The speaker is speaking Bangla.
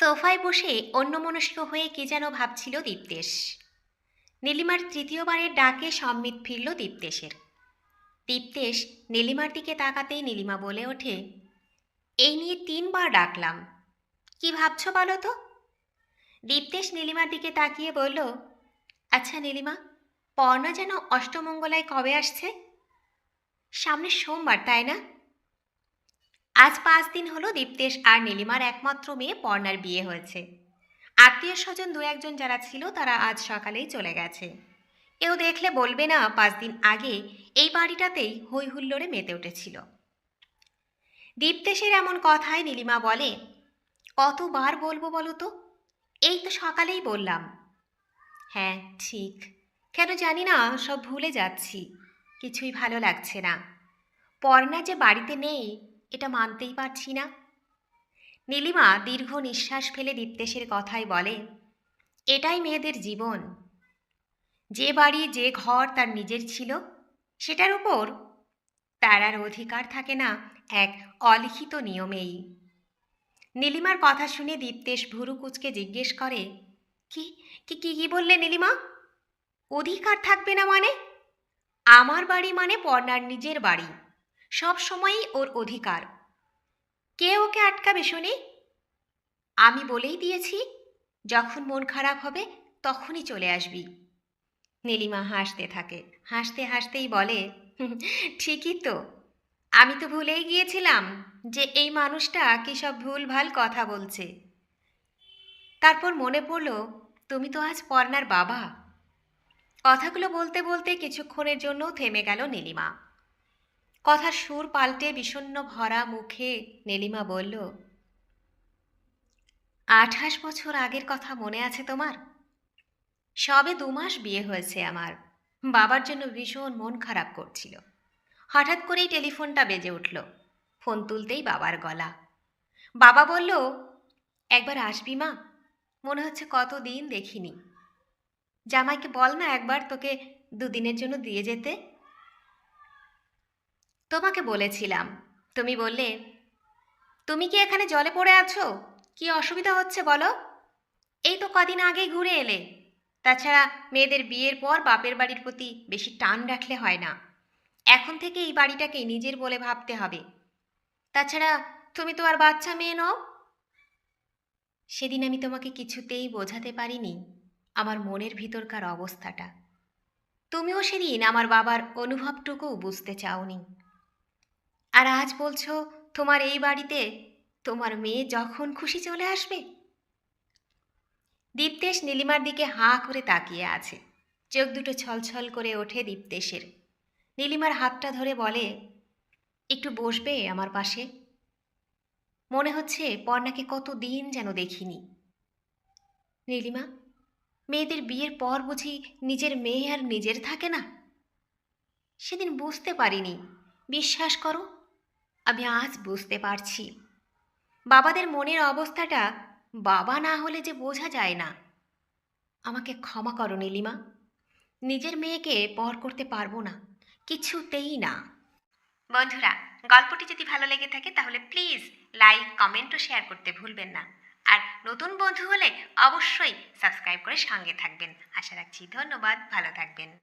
সোফায় বসে অন্যমনস্ক হয়ে কে যেন ভাবছিল দীপ্তেশ। নীলিমার তৃতীয়বারের ডাকে সম্মিত ফিরল দীপ্তেশের। দীপ্তেশ নীলিমার দিকে তাকাতেই নীলিমা বলে ওঠে, এই নিয়ে তিনবার ডাকলাম। কি ভাবছ বলো তো? দীপ্তেশ নীলিমার দিকে তাকিয়ে বলল আচ্ছা নীলিমা, পর্ণা যেন অষ্টমঙ্গলায় কবে আসছে? সামনের সোমবার, তাই না? আজ পাঁচ দিন হলো দীপ্তেশ আর নীলিমার একমাত্র মেয়ে পর্ণার বিয়ে হয়েছে। আত্মীয় স্বজন দু একজন যারা ছিল, তারা আজ সকালেই চলে গেছে। কেউ দেখলে বলবে না, পাঁচ দিন আগে এই বাড়িটাতেই হই হুল্লোড়ে মেতে উঠেছিল। দীপ্তেশের এমন কথায় নীলিমা বলে, কতবার বলব বলো তো? এই তো সকালেই বললাম। হ্যাঁ ঠিক। কেন জানি না, সব ভুলে যাচ্ছি। কিছুই ভালো লাগছে না। পর্ণা যে বাড়িতে নেই এটা মানতেই পারছি না। নীলিমা দীর্ঘ নিঃশ্বাস ফেলে দীপ্তেশের কথাই বলে, এটাই মেয়েদের জীবন। যে বাড়ি, যে ঘর তার নিজের ছিল, সেটার উপর তার আর অধিকার থাকে না এক অলিখিত নিয়মেই। নীলিমার কথা শুনে দীপ্তেশ ভুরু কুচকে জিজ্ঞেস করে কি কি কি বললে নীলিমা? অধিকার থাকবে না মানে? আমার বাড়ি মানে পর্ণার নিজের বাড়ি। সব সময়ই ওর অধিকার। কে ওকে আটকাবে শুনি? আমি বলেই দিয়েছি যখন মন খারাপ হবে তখনই চলে আসবি। নীলিমা হাসতে থাকে হাসতে হাসতেই বলে "হুম, ঠিকই তো। আমি তো ভুলেই গিয়েছিলাম যে এই মানুষটা কী সব ভুলভাল কথা বলছে। তারপর মনে পড়ল তুমি তো আজ পর্নার বাবা। কথাগুলো বলতে বলতে কিছুক্ষণের জন্য থেমে গেল নীলিমা। কথার সুর পাল্টে বিষণ্ণ ভরা মুখে নেলিমা বলল, আঠাশ বছর আগের কথা মনে আছে তোমার? সবে দু মাস বিয়ে হয়েছে আমার। বাবার জন্য ভীষণ মন খারাপ করছিল। হঠাৎ করেই টেলিফোনটা বেজে উঠল। ফোন তুলতেই বাবার গলা। বাবা বলল, একবার আসবি মা? মনে হচ্ছে কত দিন দেখিনি। জামাইকে বল না একবার তোকে দুদিনের জন্য দিয়ে যেতে। তোমাকে বলেছিলাম। তুমি বললে, তুমি কি এখানে জলে পড়ে আছো? কি অসুবিধা হচ্ছে বলো? এই তো কদিন আগেই ঘুরে এলে। তাছাড়া মেয়েদের বিয়ের পর বাপের বাড়ির প্রতি বেশি টান রাখলে হয় না। এখন থেকে এই বাড়িটাকে নিজের বলে ভাবতে হবে। তাছাড়া তুমি তো আর বাচ্চা মেয়ে নও। সেদিন আমি তোমাকে কিছুতেই বোঝাতে পারিনি, আমার মনের ভিতরকার অবস্থাটা। তুমিও সেদিন আমার বাবার অনুভবটুকুও বুঝতে চাওনি। আর আজ বলছো তোমার এই বাড়িতে তোমার মেয়ে যখন খুশি চলে আসবে? দীপ্তেশ নীলিমার দিকে হাঁ করে তাকিয়ে আছে। চোখ দুটো ছলছল করে ওঠে দীপ্তেশের। নীলিমার হাতটা ধরে বলে, একটু বসবে আমার পাশে? মনে হচ্ছে পর্ণাকে কত দিন যেন দেখিনি। নীলিমা, মেয়েদের বিয়ের পর বুঝি নিজের মেয়ে আর নিজের থাকে না? সেদিন বুঝতে পারিনি। বিশ্বাস করো আমি আজ বুঝতে পারছি। বাবাদের মনের অবস্থাটা বাবা না হলে যে বোঝা যায় না। আমাকে ক্ষমা করো নীলিমা। নিজের মেয়েকে পর করতে পারব না। কিছুতেই না। বন্ধুরা, গল্পটি যদি ভালো লেগে থাকে তাহলে প্লিজ লাইক, কমেন্ট ও শেয়ার করতে ভুলবেন না। আর নতুন বন্ধু হলে অবশ্যই সাবস্ক্রাইব করে সঙ্গে থাকবেন। আশা রাখছি ধন্যবাদ। ভালো থাকবেন।